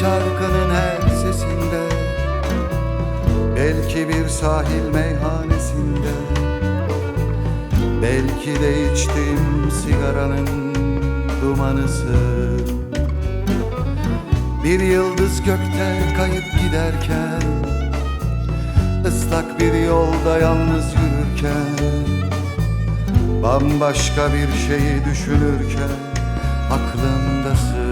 şarkının her sesinde Belki bir sahil meyhanesinde Belki de içtiğim sigaranın dumanısın Bir yıldız gökte kayıp giderken ıslak bir yolda yalnız yürürken Bambaşka bir şeyi düşünürken aklımdasın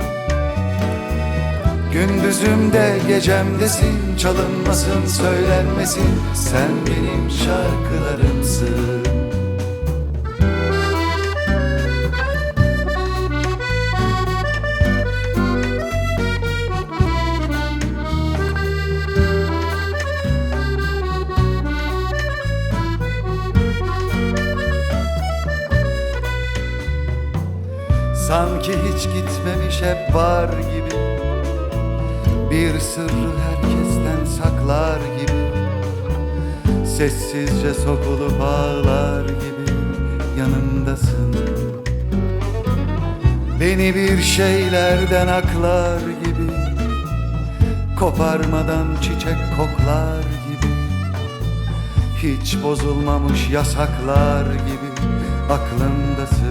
Gündüzümde gecemdesin çalınmasın söylenmesin. Sen benim şarkılarımsın. Sanki hiç gitmemiş hep var gibi Bir sırrı herkesten saklar gibi Sessizce sokulup ağlar gibi yanımdasın. Beni bir şeylerden aklar gibi Koparmadan çiçek koklar gibi Hiç bozulmamış yasaklar gibi aklımdasın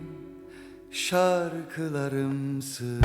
şarkılarımsın.